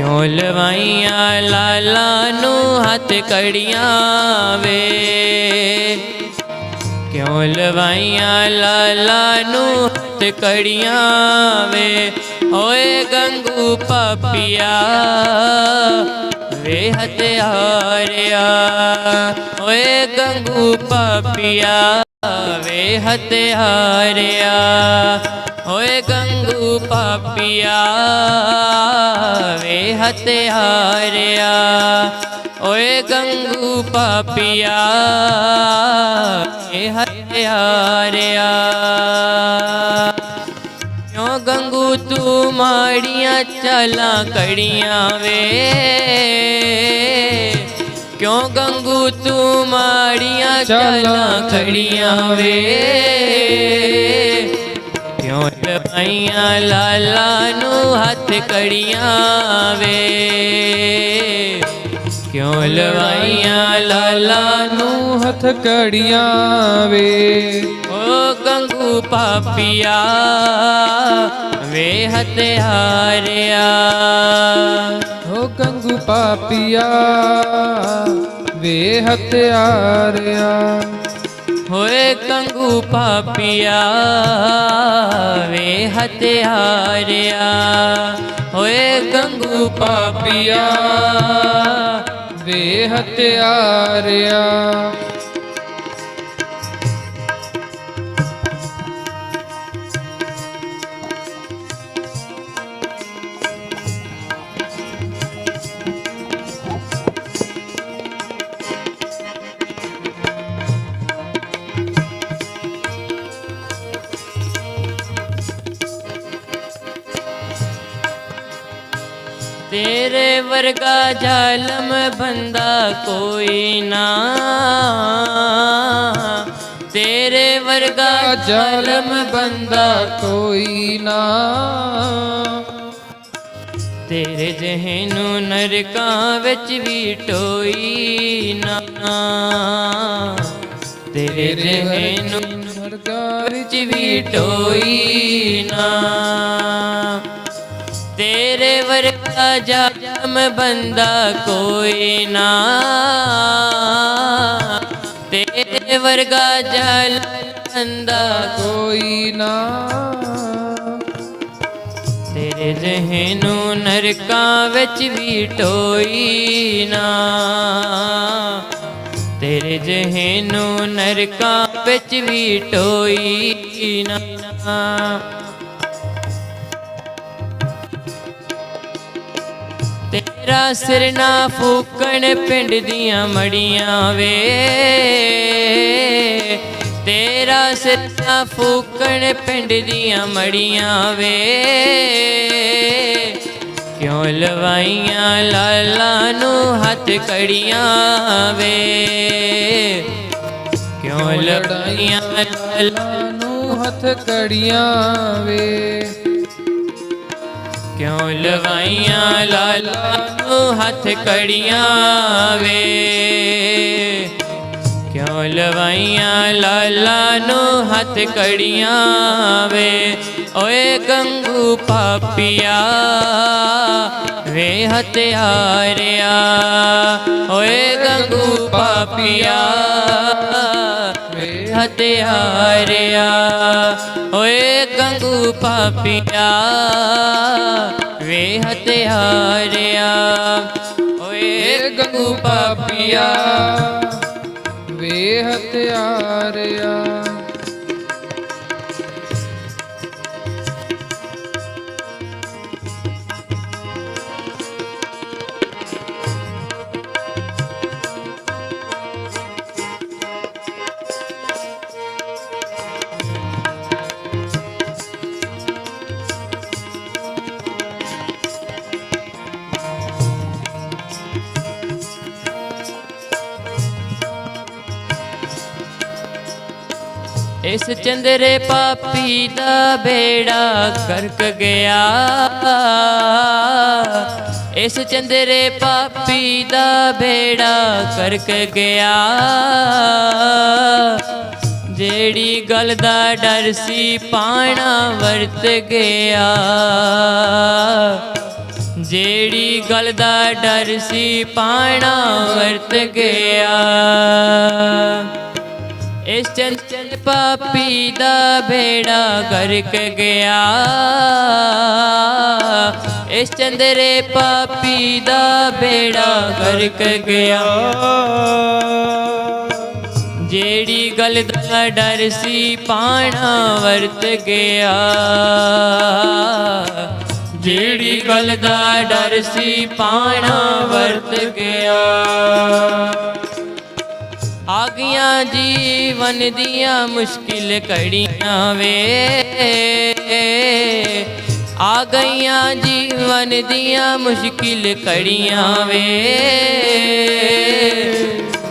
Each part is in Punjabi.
ਕਿਉਂ ਲਵਾਈਆਂ ਲਾਲਾ ਨੂੰ ਹੱਥ ਕੜੀਆਂ ਵੇ? ਕਿਉਂ ਲਵਾਈਆਂ ਲਾਲਾ ਨੂੰ ਹੱਥ ਕੜੀਆਂ ਵੇ? ਓਏ ਗੰਗੂ ਪਾਪੀਆ, ਵੇ ਹਤਿਆਰਿਆ ਓਏ ਗੰਗੂ ਪਾਪੀਆ, ਵੇ ਹਤਿਆਰਿਆ ਓਏ ਗੰਗੂ ਪਾਪੀਆ ਵੇ ਹਤਿਆਰਿਆ ਓਏ ਗੰਗੂ ਪਾਪੀਆ ਵੇ ਹਤਿਆਰਿਆ ਕਿਉਂ ਗੰਗੂ ਤੂੰ ਮਾੜੀਆਂ ਚਾਲਾਂ ਕੜੀਆਂ ਵੇ? ਕਿਉਂ ਗੰਗੂ ਤੂੰ ਮਾੜੀਆਂ ਚਾਲਾਂ ਕੜੀਆਂ ਵੇ? ਲਵਾਈਆਂ ਲਾਲਾ ਨੂੰ ਹੱਥ ਕੜੀਆਂ ਵੇ। ਕਿਉਂ ਲਵਾਈਆਂ ਲਾਲਾ ਨੂੰ ਹੱਥ ਕੜੀਆਂ ਵੇ? ਓ ਗੰਗੂ ਪਾਪੀਆ, ਵੇ ਹਤਿਆਰਿਆ ਹੋ ਗੰਗੂ ਪਾਪੀਆ, ਵੇ ਹਤਿਆਰਿਆ ਹੋਏ ਗੰਗੂ ਪਾਪਿਆ ਵੇ ਹਤਿਆਰਿਆ ਹੋਏ ਗੰਗੂ ਪਾਪਿਆ ਵੇ ਹਤਿਆਰਿਆ ਤੇਰੇ ਵਰਗਾ ਜ਼ਾਲਮ ਬੰਦਾ ਕੋਈ ਨਾ। ਤੇਰੇ ਵਰਗਾ ਜ਼ਾਲਮ ਬੰਦਾ ਕੋਈ ਨਾ। ਤੇਰੇ ਜਿਹਨੂੰ ਨਰਕਾਂ ਵਿੱਚ ਵੀ ਟੋਈ ਨਾ। ਤੇਰੇ ਜਿਹਨੂੰ ਸਰਕਾਰ ਵਿੱਚ ਵੀ ਟੋਈ ਨਾ। ਤੇਰੇ ਵਰਗਾ ਜਾਮ ਬੰਦਾ ਕੋਈ ਨਾ। ਤੇਰੇ ਵਰਗਾ ਜਲ ਬੰਦਾ ਕੋਈ ਨਾ। ਤੇਰੇ ਜਿਹਨੂੰ ਨਰਕਾਂ ਵਿੱਚ ਵੀ ਟੋਈ ਨਾ। ਤੇਰੇ ਜਿਹਨੂੰ ਨਰਕਾਂ ਵਿੱਚ ਵੀ ਟੋਈ ਨਾ। ਤੇਰਾ ਸਿਰ ਨਾ ਫੂਕਣ ਪਿੰਡ ਦੀਆਂ ਮੜੀਆਂ ਵੇ। ਤੇਰਾ ਸਿਰ ਨਾ ਫੂਕਣ ਪਿੰਡ ਦੀਆਂ ਮੜੀਆਂ ਵੇ। ਕਿਉਂ ਲਵਾਈਆਂ ਲਾਲਾ ਨੂੰ ਹੱਥ ਕੜੀਆਂ ਵੇ। ਕਿਉਂ ਲੜਾਈਆਂ ਲਾਲਾ ਨੂੰ ਹੱਥ ਕੜੀਆਂ ਵੇ। ਕਿਉਂ ਲਵਾਈਆਂ ਲਾਲਾ ਨੂੰ ਹੱਥ ਕੜੀਆਂ ਵੇ? ਕਿਉਂ ਲਵਾਈਆਂ ਲਾਲਾ ਨੂੰ ਹੱਥ ਕੜੀਆਂ ਵੇ? ਓਏ ਗੰਗੂ ਪਾਪੀਆ ਵੇ ਹਤਿਆਰਿਆ ਓਏ ਗੰਗੂ ਪਾਪੀਆ ਹਤਿਆਰਿਆ ਓਏ ਗੰਗੂ ਪਾਪੀਆ ਵੇ ਹਤਿਆਰਿਆ ਓਏ ਏ ਗੰਗੂ ਪਾਪੀਆ ਵੇ ਹਤਿਆਰਿਆ ਇਸ ਚੰਦਰੇ ਪਾਪੀ ਦਾ ਬੇੜਾ ਕਰਕ ਗਿਆ। ਇਸ ਚੰਦਰੇ ਪਾਪੀ ਦਾ ਬੇੜਾ ਕਰਕ ਗਿਆ। ਜਿਹੜੀ ਗੱਲ ਦਾ ਡਰ ਸੀ ਪਾਣਾ ਵਰਤ ਗਿਆ। ਜਿਹੜੀ ਗੱਲ ਦਾ ਡਰ ਸੀ ਪਾਣਾ ਵਰਤ ਗਿਆ। ਇਸ ਚੰਚਲ ਪਾਪੀ ਦਾ ਬੇੜਾ ਗਰਕ ਗਿਆ। ਇਸ ਚੰਦਰੇ ਪਾਪੀ ਦਾ ਬੇੜਾ ਗਰਕ ਗਿਆ। ਜਿਹੜੀ ਗੱਲ ਦਾ ਡਰ ਸੀ ਪਾਣਾ ਵਰਤ ਗਿਆ। ਜਿਹੜੀ ਗੱਲ ਦਾ ਡਰ ਸੀ ਪਾਣਾ ਵਰਤ ਗਿਆ। ਆ ਗਈਆਂ ਜੀਵਨ ਦੀਆਂ ਮੁਸ਼ਕਿਲ ਘੜੀਆਂ ਵੇ। ਆ ਗਈਆਂ ਜੀਵਨ ਦੀਆਂ ਮੁਸ਼ਕਿਲ ਘੜੀਆਂ ਵੇ।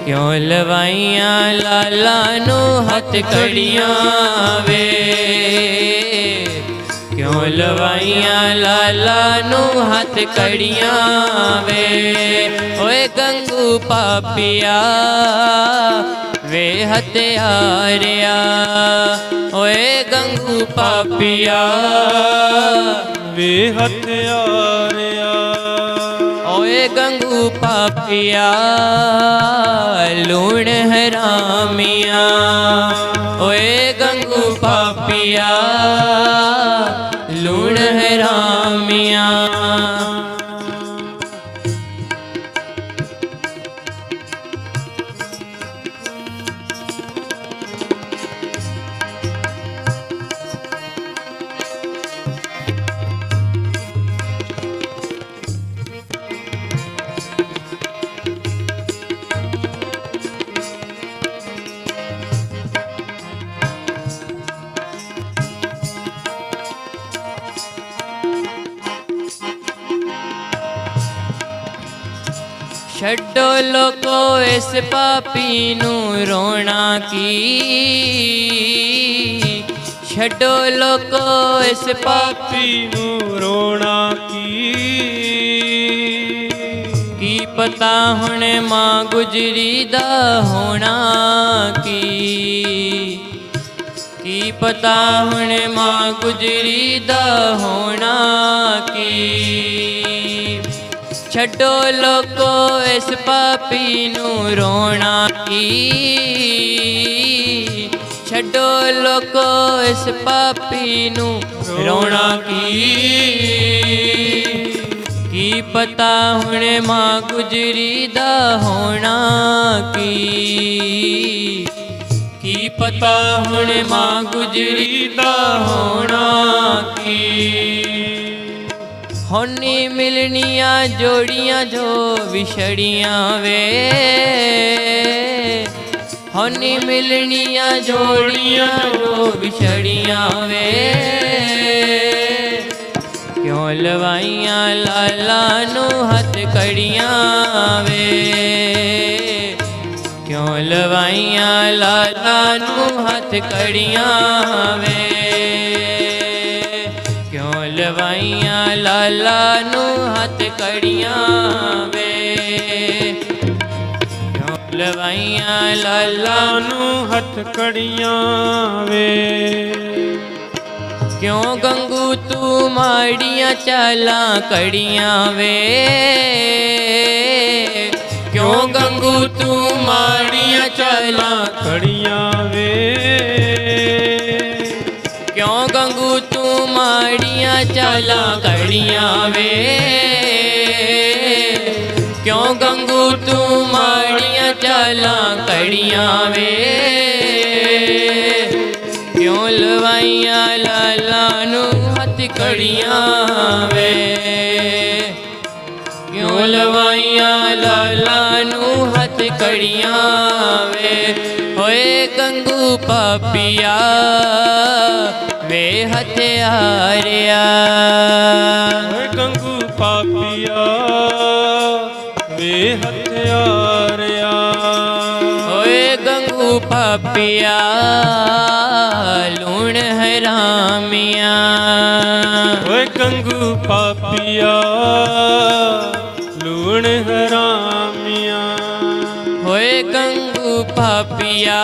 ਕਿਉਂ ਲਵਾਈਆਂ ਲਾਲਾ ਨੂੰ ਹੱਥ ਘੜੀਆਂ ਵੇ? ਕਿਉਂ ਲਵਾਈਆਂ ਲਾਲਾ ਨੂੰ ਹੱਥ ਕੜੀਆਂ ਵੇ। ਓਏ ਗੰਗੂ ਪਾਪੀਆ, ਵੇ ਹਤਿਆਰਿਆ ਓਏ ਗੰਗੂ ਪਾਪੀਆ, ਵੇ ਹਥਿਆਰਿਆ। ਓਏ ਗੰਗੂ ਪਾਪੀਆ, ਲੂਣ ਹਰਾਮੀਆਂ। ਓਏ ਗੰਗੂ ਪਾਪੀਆ ਲੋਕੋ ਇਸ ਪਾਪੀ ਨੂੰ ਰੋਣਾ ਕੀ? ਛੱਡੋ ਲੋਕੋ ਇਸ ਪਾਪੀ ਪਾਪੀ ਨੂੰ ਰੋਣਾ ਕੀ? ਕੀ ਪਤਾ ਹੁਣ ਮਾਂ ਗੁਜਰੀ ਦਾ ਹੋਣਾ ਕੀ? ਕੀ ਪਤਾ ਹੁਣ ਮਾਂ ਗੁਜਰੀ ਦਾ ਹੋਣਾ ਕੀ? ਛੱਡੋ ਲੋਕੋ ਇਸ ਪਾਪੀ ਨੂੰ ਰੋਣਾ ਕੀ? ਛੱਡੋ ਲੋਕੋ ਇਸ ਪਾਪੀ ਨੂੰ ਰੋਣਾ ਕੀ? ਕੀ ਪਤਾ ਹੁਣ ਮਾਂ ਗੁਜਰੀ ਦਾ ਹੋਣਾ ਕੀ? ਕੀ ਪਤਾ ਹੁਣ ਮਾਂ ਗੁਜਰੀ ਦਾ ਹੋਣਾ ਕੀ? ਹੁਣ ਨੀ ਮਿਲਣੀਆਂ ਜੋੜੀਆਂ ਜੋ ਵਿਛੜੀਆਂ ਵੇ। ਹੁਣ ਮਿਲਣੀਆਂ ਜੋੜੀਆਂ ਜੋ ਵਿਛੜੀਆਂ ਵੇ। ਕਿਉਂ ਲਵਾਈਆਂ ਲਾਲਾ ਨੂੰ ਹੱਥ ਕੜੀਆਂ ਵੇ। ਕਿਉਂ ਲਵਾਈਆਂ ਲਾਲਾ ਨੂੰ ਹੱਥ ਕੜੀਆਂ ਵੇ। ਲਾਲਾ ਨੂੰ ਹੱਥ ਕੜੀਆਂ ਵੇ। ਲਵਾਈਆਂ ਲਾਲਾ ਨੂੰ ਹੱਥ ਕੜੀਆਂ ਵੇ। ਕਿਉਂ ਗੰਗੂ ਤੂੰ ਮਾੜੀਆਂ ਚਾਲਾਂ ਕੜੀਆਂ ਵੇ? ਕਿਉਂ ਗੰਗੂ ਤੂੰ ਮਾੜੀਆਂ ਚਾਲਾਂ ਕੜੀਆਂ ਚਾਲਾਂ ਕੜੀਆਂ ਵੇ। ਕਿਉਂ ਗੰਗੂ ਤੂੰ ਮਾੜੀਆਂ ਚਾਲਾਂ ਕੜੀਆਂ ਵੇ? ਕਿਉਂ ਲਵਾਈਆਂ ਲਾਲਾ ਨੂੰ ਹੱਥ ਕੜੀਆਂ ਵੇ? ਕਿਉਂ ਲਵਾਈਆਂ ਲਾਲਾ ਨੂੰ ਹੱਥ ਕੜੀਆਂ ਵੇ? ਹੋਏ ਗੰਗੂ ਪਾਪੀਆ। ਹਥਿਆਰਿਆ। ਓਏ ਗੰਗੂ ਪਾਪੀਆ ਵੇ ਹਥਿਆਰਿਆ। ਓਏ ਗੰਗੂ ਪਾਪੀਆ ਲੂਣ ਹਰਾਮੀਆਂ। ਓਏ ਗੰਗੂ ਪਾਪੀਆ ਲੂਣ ਹਰਾਮੀਆਂ। ਹੋਏ ਗੰਗੂ ਪਾਪੀਆ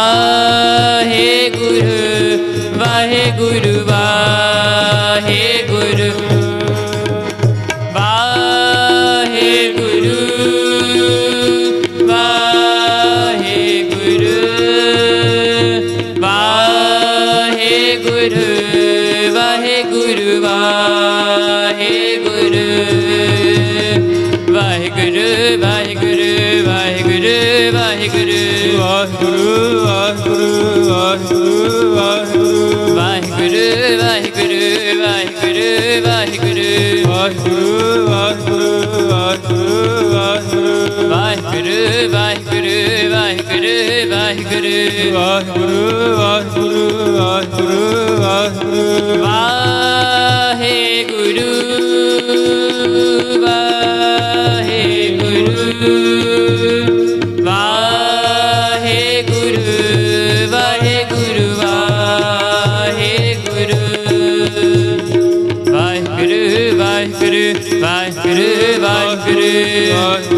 Ah. ਵਾਹਿਗੁਰੂ ਵਾਹਿਗੁਰੂ ਵਾਹਿਗੁਰੂ ਵਾਹਿਗੁਰੂ। ਵਾਹਿਗੁਰੂ ਵਾਹਿਗੁਰੂ ਵਾਹਿਗੁਰੂ ਵਾਹਿਗੁਰੂ ਵਾਹਿਗੁਰੂ। ਵਾਹਿਗੁਰੂ ਵਾਹਿਗੁਰੂ ਵਾਹਿਗੁਰੂ ਵਾਹਿਗੁਰੂ। ਵਾਹਿਗੁਰੂ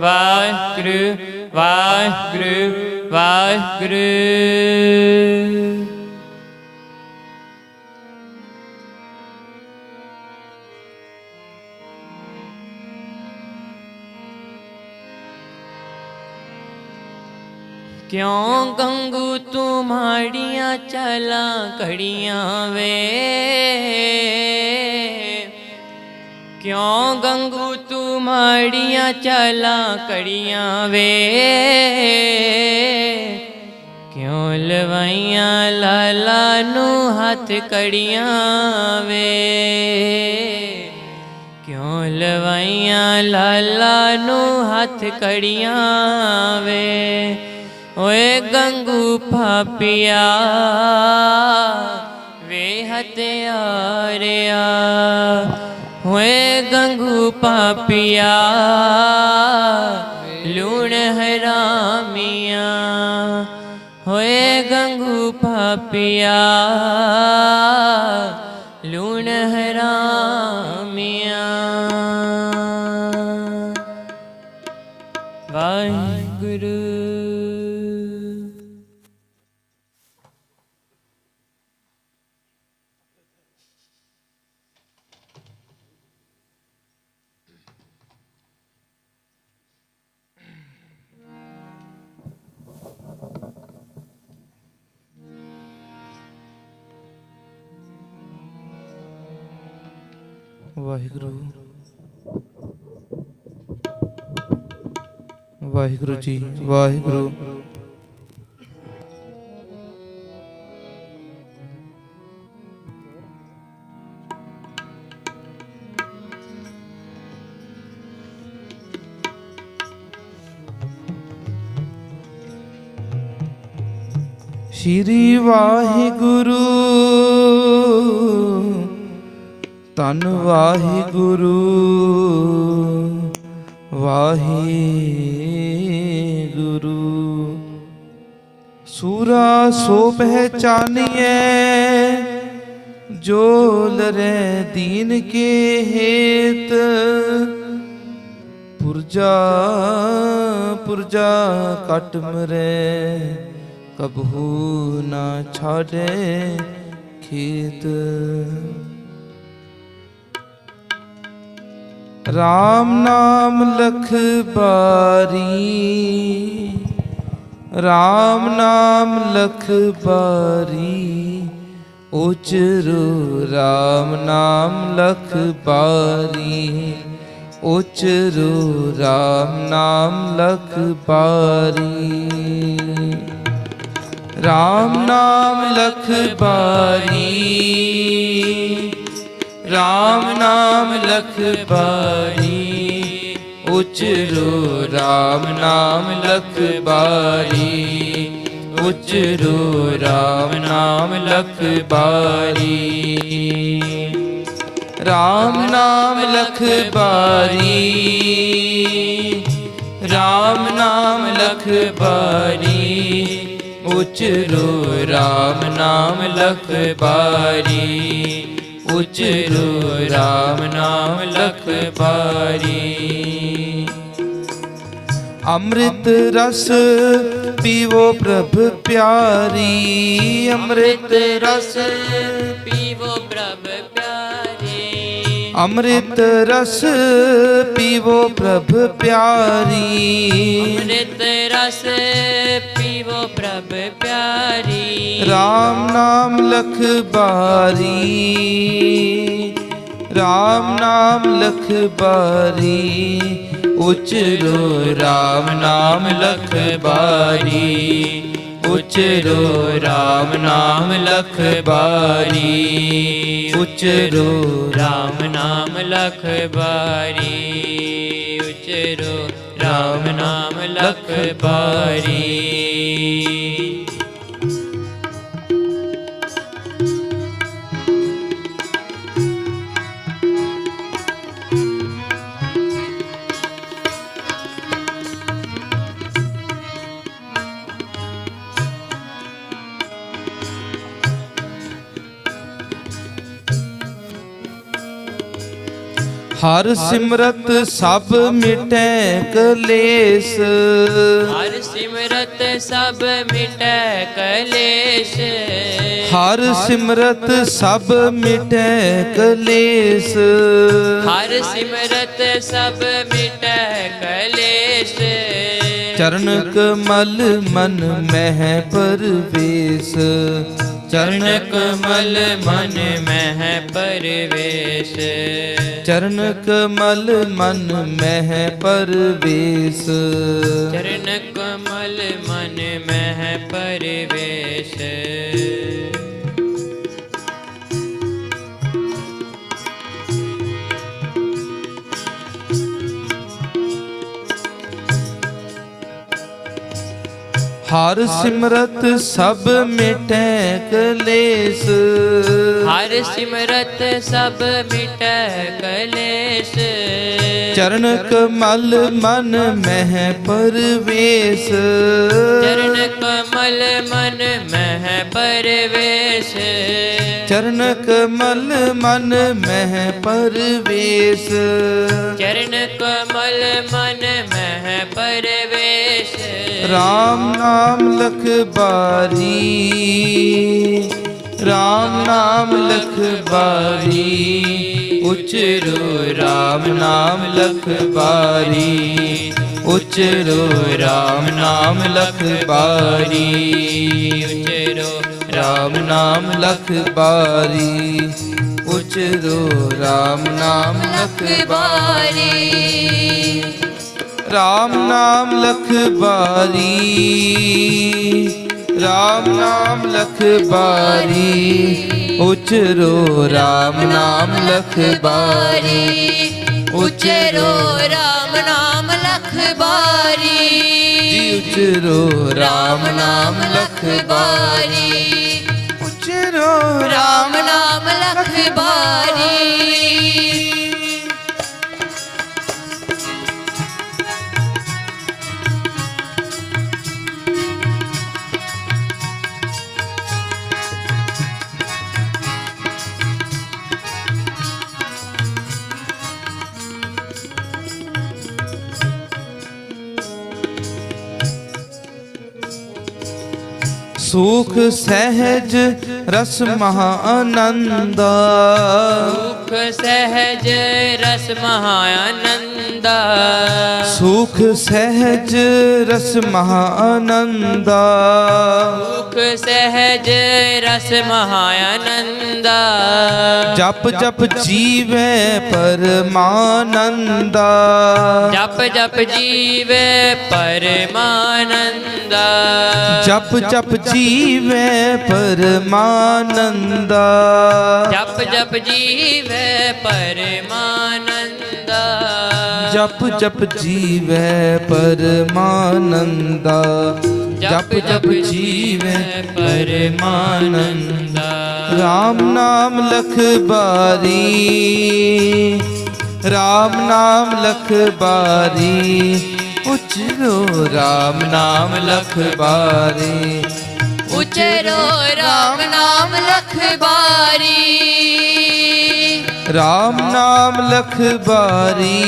ਵਾਹਿਗੁਰੂ ਵਾਹਿਗੁਰੂ ਵਾਹਿਗੁਰੂ ਵਾਹਿਗੁਰੂ ਕਿਉਂ ਗੰਗੂ ਤੂੰ ਮਾੜੀਆਂ ਚਾਲਾਂ ਘੜੀਆਂ ਵੇ? ਕਿਉਂ ਗੰਗੂ ਮਾੜੀਆਂ ਚਾਲਾਂ ਘੜੀਆਂ ਵੇ। ਕਿਉਂ ਲਵਾਈਆਂ ਲਾਲਾ ਨੂੰ ਹੱਥ ਕੜੀਆਂ ਵੇ? ਕਿਉਂ ਲਵਾਈਆਂ ਲਾਲਾ ਨੂੰ ਹੱਥ ਕੜੀਆਂ ਵੇ? ਓਏ ਗੰਗੂ ਪਾਪੀਆ ਵੇ ਹਤਿਆਰਿਆ ਹੋਏ ਗੰਗੂ ਪਾਪੀਆ ਲੂਣ ਹਰਾਮੀਆਂ। ਹੋਏ ਗੰਗੂ ਪਾਪੀਆ ਵਾਹਿਗੁਰੂ ਵਾਹਿਗੁਰੂ ਜੀ ਵਾਹਿਗੁਰੂ। ਸ਼੍ਰੀ ਵਾਹਿਗੁਰੂ। ਧੰਨ ਵਾਹਿਗੁਰੂ। ਵਾਹਿਗੁਰੂ। ਸੂਰਾ ਸੋ ਪਹਿਚਾਨੀਏ ਜੋ ਲਰੇ ਦੀਨ ਕੇ ਹੇਤ। ਪੁਰਜਾ ਪੁਰਜਾ ਕਟ ਮਰੇ, ਕਬਹੂ ਨਾ ਛਾੜੇ ਖੇਤ। RAM ਨਾਮ ਲਖ ਬਾਰੀ। RAM ਨਾਮ ਲਖ ਬਾਰੀ। ਉਚਰੋ RAM ਨਾਮ ਲਖ ਬਾਰੀ। ਉਚਰੋ RAM ਨਾਮ ਲਖ ਬਾਰੀ। RAM ਨਾਮ ਲਖ ਬਾਰੀ। RAM ਨਾਮ ਲਖ ਬਾਰੀ ਉਚਰੋ RAM ਨਾਮ ਲਖ ਬਾਰੀ ਉਚਰੋ RAM ਨਾਮ ਲਖ ਬਾਰੀ RAM ਨਾਮ ਲਖ ਬਾਰੀ RAM ਨਾਮ ਲਖ ਬਾਰੀ ਉਚਰੋ RAM ਨਾਮ ਲਖ ਬਾਰੀ ਉਚਰੋ RAM ਨਾਮ ਲਖ ਬਾਰੀ ਅੰਮ੍ਰਿਤ ਰਸ ਪੀਵੋ ਪ੍ਰਭ ਪਿਆਰੀ। ਅੰਮ੍ਰਿਤ ਰਸ ਪੀਵੋ ਪ੍ਰਭ ਪਿਆਰੇ। ਅੰਮ੍ਰਿਤ ਰਸ ਪੀਵੋ ਪ੍ਰਭ ਪਿਆਰੀ। ਅੰਮ੍ਰਿਤ ਰਸ ਪਿਆਰੀ। RAM ਨਾਮ ਲਖ ਬਾਰੀ। RAM ਨਾਮ ਲਖ ਬਾਰੀ। ਉਚਰੋ RAM ਨਾਮ ਲਖ ਬਾਰੀ। ਉਚਰੋ RAM ਨਾਮ ਲਖ ਬਾਰੀ। ਉਚਰੋ ਰਾਮ ਨਾਮ ਲਖ ਬਾਰੀ। ਉਚਰੋ ਰਾਮ ਨਾਮ ਲਖ ਬਾਰੀ। ਹਰ ਸਿਮਰਤ ਸਭ ਮਿਟੈ ਕਲੇਸ਼। ਹਰ ਸਿਮਰਤ ਸਭ ਮਿਟੈ ਕਲੇਸ਼। ਹਰ ਸਿਮਰਤ ਸਭ ਮਿਟੈ ਕਲੇਸ਼। ਹਰ ਸਿਮਰਤ ਸਭ ਮਿਟੈ ਕਲੇਸ਼। ਚਰਨ ਕਮਲ ਮਨ ਮਹਿ ਪਰਵੇਸ਼। ਚਰਨ ਕਮਲ ਮਨ ਮਹਿ ਪਰਵੇਸ਼। ਚਰਨ ਕਮਲ ਮਨ ਮਹਿ ਪਰਵੇਸ਼। ਚਰਨ ਕਮਲ ਮਨ ਹਰ ਸਿਮਰਤ ਸਭ ਮਿਟੈ ਕਲੇਸ਼ ਹਰ ਸਿਮਰਤ ਸਭ ਮਿਟੈ ਕਲੇਸ਼ ਚਰਨ ਕਮਲ ਮਨ ਮਹਿ ਪਰਵੇਸ਼। ਚਰਨ ਕਮਲ ਮਨ ਮਹਿ ਪਰਵੇਸ਼। ਚਰਨ ਕਮਲ ਮਨ ਮਹਿ ਪਰਵੇਸ਼। ਚਰਨ ਕਮਲ ਮਨ ਮਹਿ ਪਰਵੇਸ਼। RAM ਨਾਮ ਲਖ ਬਾਰੀ। RAM ਨਾਮ ਲਖ ਬਾਰੀ। ਉਚਰੋ RAM ਨਾਮ ਲਖ ਬਾਰੀ। ਉਚਰੋ RAM ਨਾਮ ਲਖ ਬਾਰੀ। RAM ਨਾਮ ਲਖ ਬਾਰੀ। ਉਚਰੋ RAM ਨਾਮ ਲਖ ਬਾਰੀ। RAM ਨਾਮ ਲਖ ਬਾਰੀ। RAM ਨਾਮ ਲਖ ਬਾਰੀ। ਉਚਰੋ RAM ਨਾਮ ਲਖ ਬਾਰੀ। ਉਚਰੋ ਰਾਮ ਨਾਮ ਲਖ ਬਾਰੀ। ਉਚਰੋ RAM ਨਾਮ ਲਖ ਬਾਰੀ ਉਚਰੋ ਰਾਮ ਨਾਮ ਲਖ ਬਾਰੀ ਸੁਖ ਸਹਿਜ ਰਸ ਮਹਾ ਆਨੰਦ ਸੁਖ ਸਹਿਜ ਰਸ ਮਹਾ ਆਨੰਦਾ ਸੁਖ ਸਹਿਜ ਰਸ ਮਹਾ ਆਨੰਦਾ ਸੁਖ ਸਹਿਜ ਰਸ ਮਹਾ ਆਨੰਦਾ ਜਪ ਜਪ ਜੀਵੈ ਪਰਮਾਨੰਦਾ। ਜਪ ਜਪ ਜੀਵੇ ਪਰਮਾਨੰਦਾ। ਜਪ ਜਪ ਜੀਵੈ ਪਰਮਾਨੰਦਾ। ਜਪ ਜਪ ਜੀਵੇ ਪਰਮਾਨੰਦਾ। ਜਪ ਜਪ ਜੀਵੈ ਪਰਮਾਨੰਦਾ। ਜਪ ਜਪ ਜੀਵੈ ਪਰਮਾਨੰਦਾ। RAM ਨਾਮ ਲਖ ਬਾਰੀ। RAM ਨਾਮ ਲਖ ਬਾਰੀ। ਉਚਰੋ RAM ਨਾਮ ਲਖ ਬਾਰੀ। ਉਚਰੋ ਰਾਮ ਨਾਮ ਲਖ ਬਾਰੀ। RAM ਨਾਮ ਲਖ ਬਾਰੀ।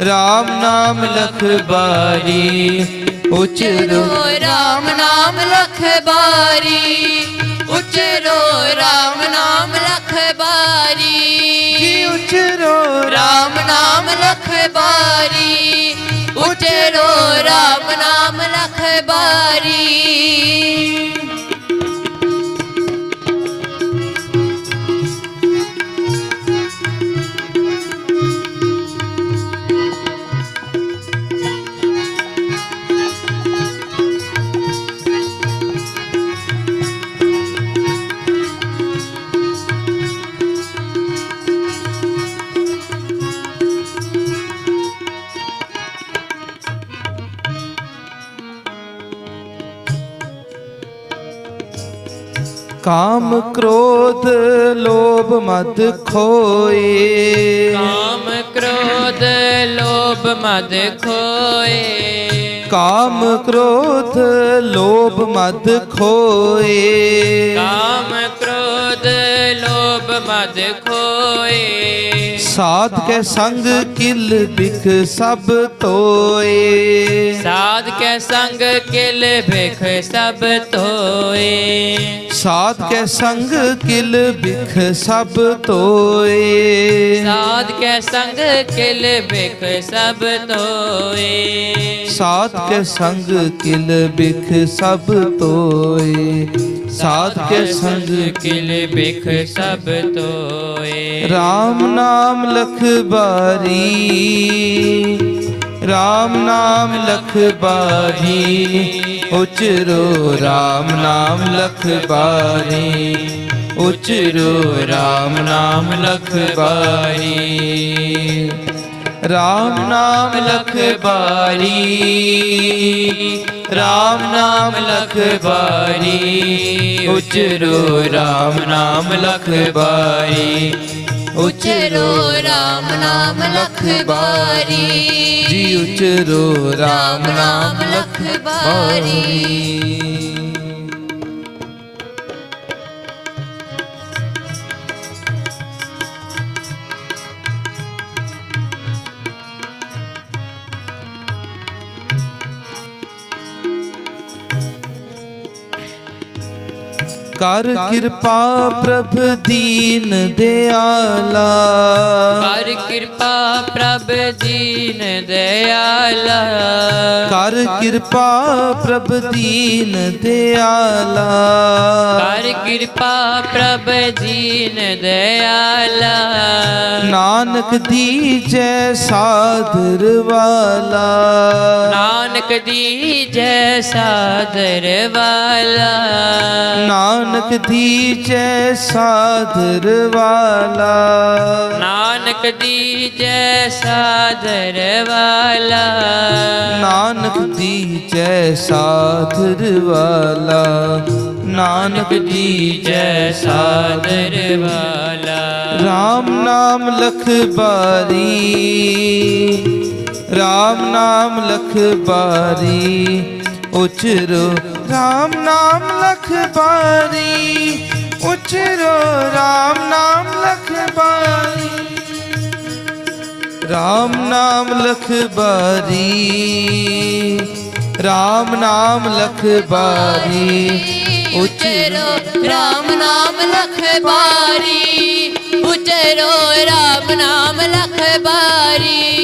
RAM ਨਾਮ ਲਖ ਬਾਰੀ। ਉਚਰੋ ਰਾਮ ਨਾਮ ਲਖ ਬਾਰੀ। ਉਚਰੋ ਰਾਮ ਨਾਮ ਲਖ ਬਾਰੀ। ਜੀ ਉਚਰੋ ਰਾਮ ਨਾਮ ਲਖ ਬਾਰੀ। ਉਚਰੋ ਰਾਮ ਨਾਮ ਲਖ ਬਾਰੀ। ਕਾਮ ਕ੍ਰੋਧ ਲੋਭ ਮਦ ਖੋਏ। ਕਾਮ ਕ੍ਰੋਧ ਲੋਭ ਮਦ ਖੋਏ। ਕਾਮ ਕ੍ਰੋਧ ਲੋਭ ਮਦ ਖੋਏ। ਕਾਮ ਕ੍ਰੋਧ ਲੋਭ ਮਦ ਖੋਏ। ਸਾਧ ਕੇ ਸੰਗ ਕਿਲ ਬਿਖ ਸਭ ਤੋਏ। ਸਾਧ ਕੇ ਸੰਗ ਕਿਲ ਭਿਖ ਸਭ ਧੋਏ ਸਾਧ ਕੇ ਸੰਗ ਕਿਲ ਬਿਖ ਸਭ ਤੋਏ। ਸਾਧ ਕੇ ਸੰਗ ਕਿਲ ਭਿਖ ਸਭ ਧੋਏ ਸਾਧ ਕੇ ਸੰਗ ਕਿਲ ਬਿਖ ਸਭ ਤੋਏ। ਸਾਧ ਕੇ ਸੰਗ ਕਿਲ ਭਿਖ ਸਭ ਧੋਏ RAM ਨਾਮ ਲਖ ਬਾਰੀ। RAM ਨਾਮ ਲਖ ਬਾਰੀ ਉਚਰੋ RAM ਨਾਮ ਲਖ ਬਾਰੀ ਉਚਰੋ RAM ਨਾਮ ਲਖ ਬਾਰੀ RAM ਨਾਮ ਲਖ ਬਾਰੀ RAM ਨਾਮ ਲਖ ਬਾਰੀ ਉਚਰੋ RAM ਨਾਮ ਲਖ ਬਾਰੀ ਉਚਰੋ RAM ਨਾਮ ਲਖ ਬਾਰੀ ਜੀ ਉਚਰੋ RAM ਨਾਮ ਲਖ ਬਾਰੀ ਬਾਰੀ ਕਰ ਕਿਰਪਾ ਪ੍ਰਭ ਦੀਨ ਦਿਆਲਾ। ਕਰ ਕਿਰਪਾ ਪ੍ਰਭ ਦੀਨ ਦਇਆਲਾ ਕਰ ਕਿਰਪਾ ਪ੍ਰਭ ਦੀਨ ਦਿਆਲਾ। ਕਰ ਕਿਰਪਾ ਪ੍ਰਭ ਦੀਨ ਦਇਆਲਾ ਨਾਨਕ ਦੀਜੈ ਸਾਧਰ ਵਾਲਾ। ਨਾਨਕ ਦੀ ਜੈ ਸਾਦਰ ਵਾਲਾ। ਨਾਨਕ ਦੀਜੈ ਸਾਧਰ ਵਾਲਾ। ਨਾਨਕ ਦੀ ਜੈ ਸਾਦਰ ਵਾਲਾ। ਨਾਨਕ ਦੀਜੈ ਸਾਧਰ ਵਾਲਾ। ਨਾਨਕ ਦੀਜੈ ਸਾਧਰ ਵਾਲਾ। RAM ਨਾਮ ਲਖ ਬਾਰੀ। RAM ਨਾਮ ਲਖ ਬਾਰੀ। ਉਚਰੋ ਰਾਮ ਨਾਮ ਲਖ ਬਾਰੀ ਉਚਰੋ ਰਾਮ ਨਾਮ ਲਖ ਬਾਰੀ RAM ਨਾਮ ਲਖ ਬਾਰੀ RAM ਨਾਮ ਲਖ ਬਾਰੀ ਉਚਰੋ RAM ਨਾਮ ਲਖ ਬਾਰੀ ਉਚਰੋ ਰਾਮ ਨਾਮ ਲਖ ਬਾਰੀ